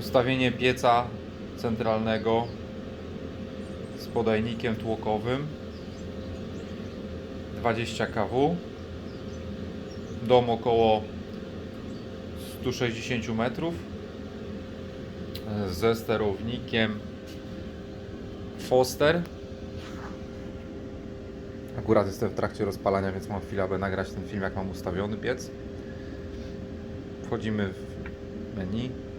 Ustawienie pieca centralnego z podajnikiem tłokowym 20 kW. Dom około 160 metrów ze sterownikiem Foster. Akurat jestem w trakcie rozpalania, więc mam chwilę, aby nagrać ten film, jak mam ustawiony piec. Wchodzimy w menu.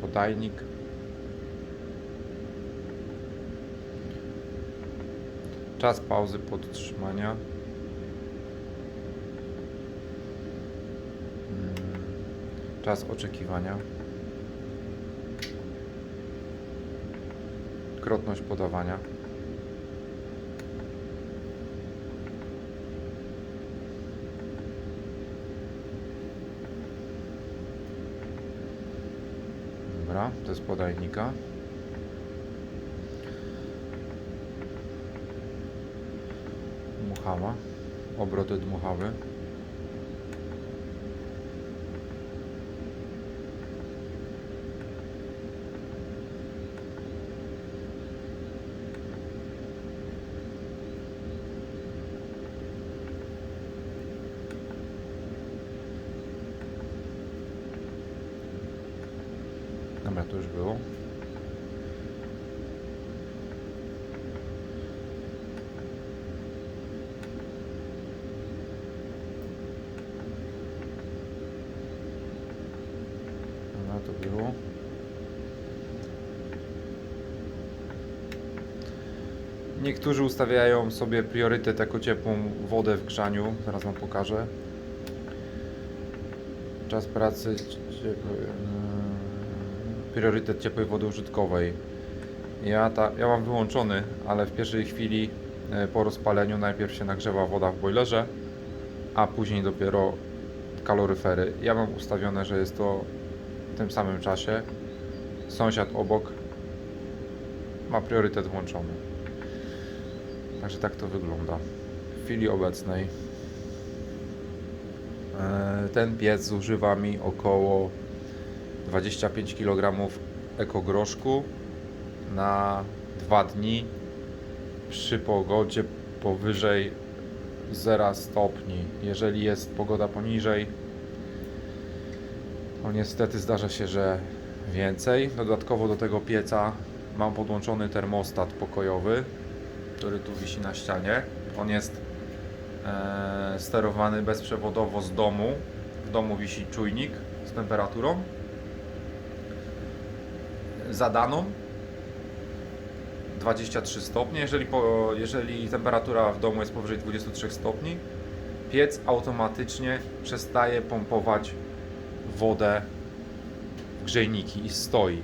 Podajnik. Czas pauzy podtrzymania. Mm, Czas oczekiwania. Krotność podawania. Dobra, to jest podajnika. Dmuchała. Obroty dmuchawy. Dobra, to już było. Dobra, to było. Niektórzy ustawiają sobie priorytet jako ciepłą wodę w grzaniu. Zaraz Wam pokażę. Czas pracy ciepłej, mm, priorytet ciepłej wody użytkowej. Ja, ta, ja mam wyłączony, ale w pierwszej chwili e, po rozpaleniu najpierw się nagrzewa woda w boilerze, a później dopiero kaloryfery. Ja mam ustawione, że jest to w tym samym czasie. Sąsiad obok ma priorytet włączony. Także tak to wygląda. W chwili obecnej e, ten piec zużywa mi około 25 kg ekogroszku na dwa dni przy pogodzie powyżej 0 stopni. Jeżeli jest pogoda poniżej, to niestety zdarza się, że więcej. Dodatkowo do tego pieca mam podłączony termostat pokojowy, który tu wisi na ścianie. On jest e, sterowany bezprzewodowo z domu. W domu wisi czujnik z temperaturą zadaną 23 stopnie. Jeżeli, po, jeżeli temperatura w domu jest powyżej 23 stopni, piec automatycznie przestaje pompować wodę w grzejniki i stoi.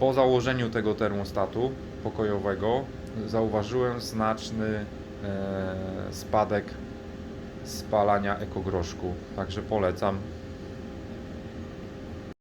Po założeniu tego termostatu pokojowego zauważyłem znaczny e, spadek spalania ekogroszku. Także polecam